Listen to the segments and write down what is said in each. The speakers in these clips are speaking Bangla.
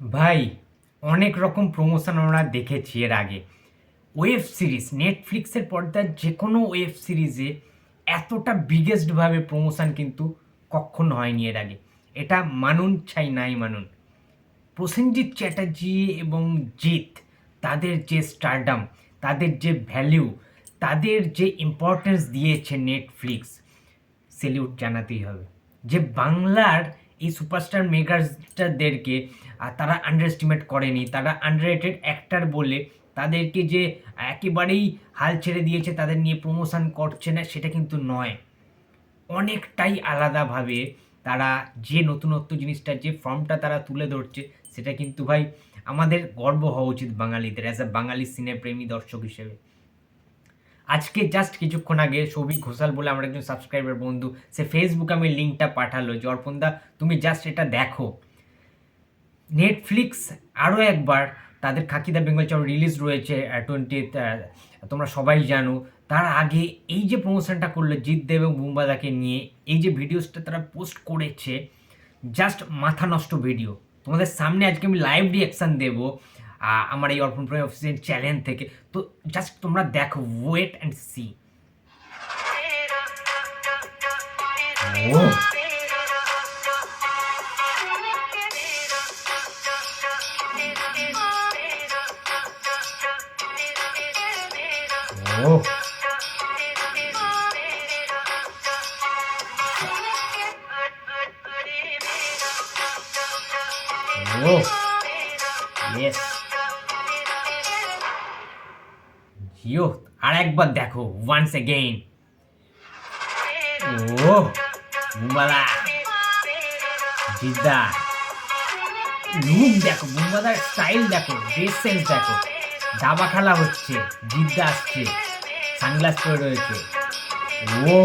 ভাই, অনেক রকম প্রমোশন আমরা দেখেছি এর আগে। ওয়েব সিরিজ নেটফ্লিক্সের পর্দার যে কোনো ওয়েব সিরিজে এতটা বিগেস্টভাবে প্রমোশন কিন্তু কখনো হয়নি এর আগে। এটা মানুন চাই নাই মানুন। প্রসেনজিৎ চ্যাটার্জি এবং জিৎ, তাদের যে স্টারডাম তাদের যে ভ্যালিউ তাদের যে ইম্পর্টেন্স দিয়েছে নেটফ্লিক্স সেলিউট জানাতেই হবে। যে বাংলার এই সুপারস্টার মেগাস্টারদেরকে আহ, তারা আন্ডার এস্টিমেট করেনি। তারা আন্ডাররেটেড অ্যাক্টার বলে তাদেরকে যে একেবারেই হাল ছেড়ে দিয়েছে তাদের নিয়ে প্রমোশন করছে না সেটা কিন্তু নয়। অনেকটাই আলাদাভাবে তারা যে নতুনত্ব জিনিসটা যে ফর্মটা তারা তুলে ধরছে সেটা কিন্তু ভাই আমাদের গর্ব হওয়া উচিত বাঙালিদের অ্যাজ আ বাঙালি সিনেপ্রেমী দর্শক হিসেবে। আজকে জাস্ট কিছুক্ষণ আগে সৌভিক ঘোষাল বলে আমার একজন সাবস্ক্রাইবার বন্ধু, সে ফেসবুকে আমি লিঙ্কটা পাঠালো। যে অর্পণদা তুমি জাস্ট এটা দেখো। নেটফ্লিক্স আরও একবার তাদের খাকিদা বেঙ্গল চাও রিলিজ রয়েছে টোয়েন্টি তোমরা সবাই জানো। তার আগে এই যে প্রমোশনটা করল জিৎ দেব এবং বুম্বাদাকে নিয়ে, এই যে ভিডিওসটা তারা পোস্ট করেছে জাস্ট মাথা নষ্ট ভিডিও তোমাদের সামনে আজকে আমি লাইভ রিয়াকশান দেবো। আমার এই অর্পণ প্রায় অফিসের চ্যালেঞ্জ থেকে। তো জাস্ট তোমরা দেখো ওয়েট অ্যান্ড সি ও জিও আর একবার দেখো ওয়ান্স এগেইন ও বুম্বাদা জিদ্দা লুক দেখো বুম্বাদার স্টাইল দেখো ড্রেস সেন্স দেখো দাবা খেলা হচ্ছে জিদ্দা আসছে সানগ্লাস পরে রয়েছে ও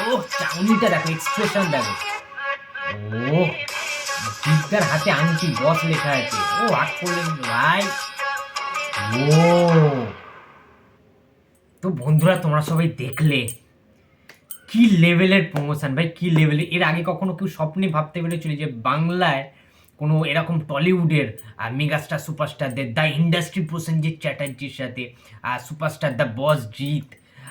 ও চাউনিটা দেখো এক্সপ্রেশন দেখো ও জিদ্দার হাতে আংটি বস লেখা আছে ও হাত করলেন ভাই ও তো বন্ধুরা, তোমরা সবাই দেখলে কি লেভেলের প্রমোশন ভাই, কি লেভেলের এর আগে কখনো কেউ স্বপ্নে ভাবতে পেরেছিল যে বাংলায় কোনো এরকম টলিউডের মেগাস্টার সুপারস্টারদের দ্য ইন্ডাস্ট্রি প্রসেনজিৎ চ্যাটার্জির সাথে সুপারস্টার দ্য বস জিৎ,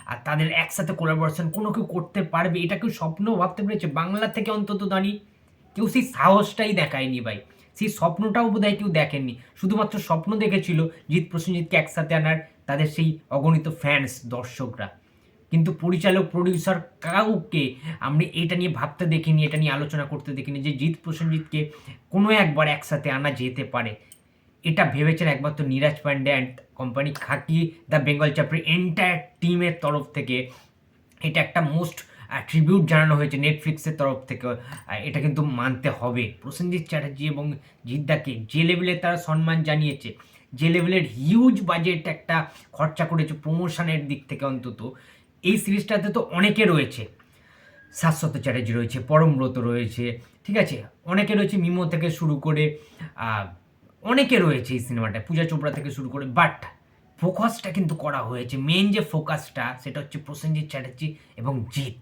আর তাদের একসাথে কোলাবোরেশন কোনো কেউ করতে পারবে, এটা কেউ স্বপ্নও ভাবতে পেরেছে। বাংলা থেকে অন্তত দাঁড়িয়ে কেউ সেই সাহসটাই দেখায়নি ভাই। সেই স্বপ্নটাও বোধহয় কেউ দেখেননি। শুধুমাত্র স্বপ্ন দেখেছিল জিৎ, প্রসেনজিৎকে একসাথে আনার তাদের সেই অগণিত ফ্যান্স দর্শকরা। কিন্তু পরিচালক প্রডিউসার কাউকে আমরা এটা নিয়ে ভাবতে দেখিনি, এটা নিয়ে আলোচনা করতে দেখিনি যে জিৎ প্রসেনজিৎকে কোনো একবার একসাথে আনা যেতে পারে। এটা ভেবেছেন একমাত্র Neeraj Pandey and company Khakee the Bengal chapter entire টিমের তরফ থেকে। এটা একটা মোস্ট ট্রিবিউট জানানো হয়েছে নেটফ্লিক্সের তরফ থেকে। এটা কিন্তু মানতে হবে। প্রসেনজিৎ চ্যাটার্জি এবং জিদ্দাকে যে লেভেলে তারা সম্মান জানিয়েছে যে লেভেলের হিউজ বাজেট একটা খরচা করেছে প্রমোশনের দিক থেকে অন্তত, এই সিরিজটাতে তো অনেকে রয়েছে। শাশ্বত চ্যাটার্জি রয়েছে পরমব্রত রয়েছে, ঠিক আছে? অনেকে রয়েছে মিমো থেকে শুরু করে অনেকে রয়েছে এই সিনেমাটায় পূজা চোপড়া থেকে শুরু করে বাট ফোকাসটা কিন্তু করা হয়েছে। মেন যে ফোকাসটা সেটা হচ্ছে প্রসেনজিৎ চ্যাটার্জি এবং জিৎ।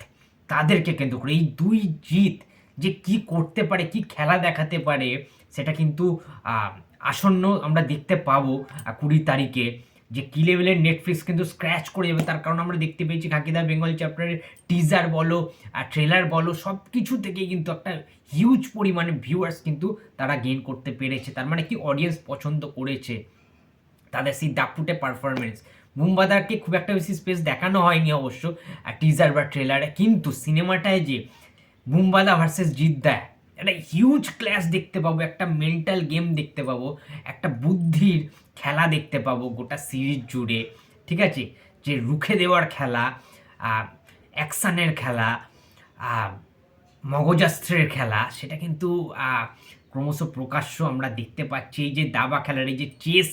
তাদেরকে কেন্দ্র করে এই দুই জিৎ যে কি করতে পারে, কি খেলা দেখাতে পারে, সেটা কিন্তু আসন্ন আমরা দেখতে পাবো কুড়ি তারিখে, যে কি লেভেলের নেটফ্লিক্স কিন্তু স্ক্র্যাচ করে যাবে, তার কারণ আমরা দেখতে পেয়েছি খাকিদা বেঙ্গল চ্যাপ্টারের টিজার বলো, আর ট্রেলার বলো সব কিছু থেকেই কিন্তু একটা হিউজ পরিমাণে ভিউয়ার্স কিন্তু তারা গেইন করতে পেরেছে। তার মানে কি অডিয়েন্স পছন্দ করেছে। তাদের সেই দাপুটে পারফরমেন্স মুম্বাদারকে খুব একটা বেশি স্পেস দেখানো হয়নি অবশ্য টিজার বা ট্রেলারে কিন্তু সিনেমাটায় যে, মুম্বাদা ভার্সেস জিদ্দা একটা হিউজ ক্লাস দেখতে পাবো, একটা মেন্টাল গেম দেখতে পাবো, একটা বুদ্ধির খেলা দেখতে পাবো গোটা সিরিজ জুড়ে, ঠিক আছে? যে রুখে দেওয়ার খেলা অ্যাকশানের খেলা মগজাস্ত্রের খেলা, সেটা কিন্তু ক্রমশ প্রকাশ্য আমরা দেখতে পাচ্ছি। এই যে দাবা খেলার, এই যে চেস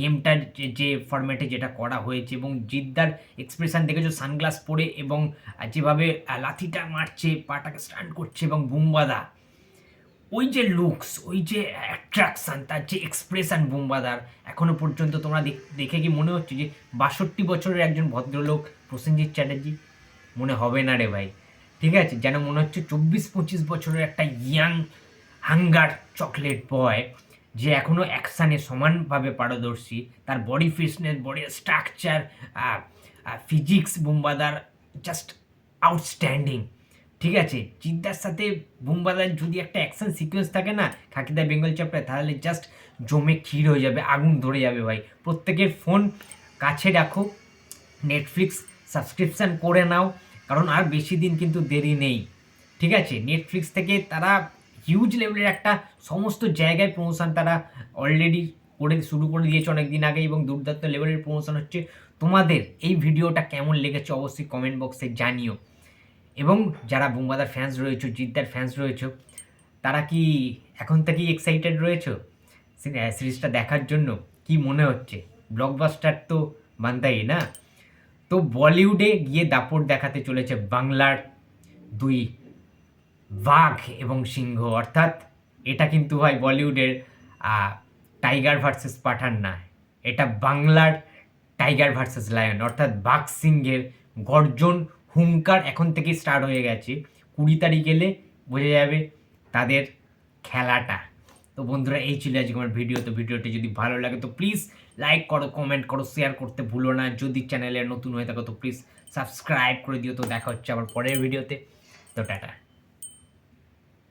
গেমটার যে ফরম্যাটে যেটা করা হয়েছে এবং জিদ্দার এক্সপ্রেশন দেখেছ সানগ্লাস পরে এবং যেভাবে লাথিটা মারছে, পাটাকে স্টান্ট করছে এবং বুম্বাদা ওই যে লুকস ওই যে অ্যাট্রাকশান তার যে এক্সপ্রেশন বুম্বাদার এখনও পর্যন্ত তোমরা দেখ- কি মনে হচ্ছে যে বাষট্টি বছরের একজন ভদ্রলোক প্রসেনজিৎ চ্যাটার্জি? মনে হবে না রে ভাই। ঠিক আছে, যেন মনে হচ্ছে চব্বিশ পঁচিশ বছরের একটা ইয়াং হাঙ্গার চকলেট বয় যে এখনও অ্যাকশানে সমানভাবে পারদর্শী, তার body fitness body structure physics বুম্বাদার just outstanding ঠিক আছে, চিন্তার সাথে বুম্বাদার যদি একটা অ্যাকশন সিকোয়েন্স থাকে না, খাকিদা বেঙ্গল চ্যাপ্টার তাহলে জাস্ট জমে ক্ষীর হয়ে যাবে, আগুন ধরে যাবে ভাই। প্রত্যেকের ফোন কাছে রাখো নেটফ্লিক্স সাবস্ক্রিপশান করে নাও, কারণ আর বেশি দিন কিন্তু দেরি নেই। ঠিক আছে নেটফ্লিক্স থেকে তারা হিউজ লেভেলের একটা সমস্ত জায়গায় প্রমোশন তারা অলরেডি করে, শুরু করে দিয়েছে অনেক দিন আগে এবং দুর্দান্ত লেভেলের প্রমোশন হচ্ছে। তোমাদের এই ভিডিওটা কেমন লেগেছে অবশ্যই কমেন্ট বক্সে জানিও। এবং যারা বুম্বাদার ফ্যান্স রয়েছে, জিদ্দার ফ্যান্স রয়েছে, তারা কি এখন থেকেই এক্সাইটেড রয়েছে? সিরিজটা দেখার জন্য কি মনে হচ্ছে? ব্লকবাস্টার তো বান্দাই না? তো বলিউডে গিয়ে দাপট দেখাতে চলেছে বাংলার দুই বাঘ এবং সিংহ। অর্থাৎ এটা কিন্তু হয় বলিউডের টাইগার ভার্সেস পাঠান না। এটা বাংলার টাইগার ভার্সেস লায়ন অর্থাৎ বাঘ, সিংহের গর্জন হুঙ্কার এখন থেকে স্টার্ট হয়ে গেছে। কুড়ি তারিখ গেলে বোঝা যাবে তাদের খেলাটা। তো বন্ধুরা, এই ছিল আজকে আমার ভিডিও তো ভিডিওটি যদি ভালো লাগে, তো প্লিজ লাইক করো কমেন্ট করো শেয়ার করতে ভুলো না। যদি চ্যানেলে নতুন হয়ে থাকো, তো প্লিজ সাবস্ক্রাইব করে দিও। তো দেখা হচ্ছে আবার পরের ভিডিওতে তো টাটা।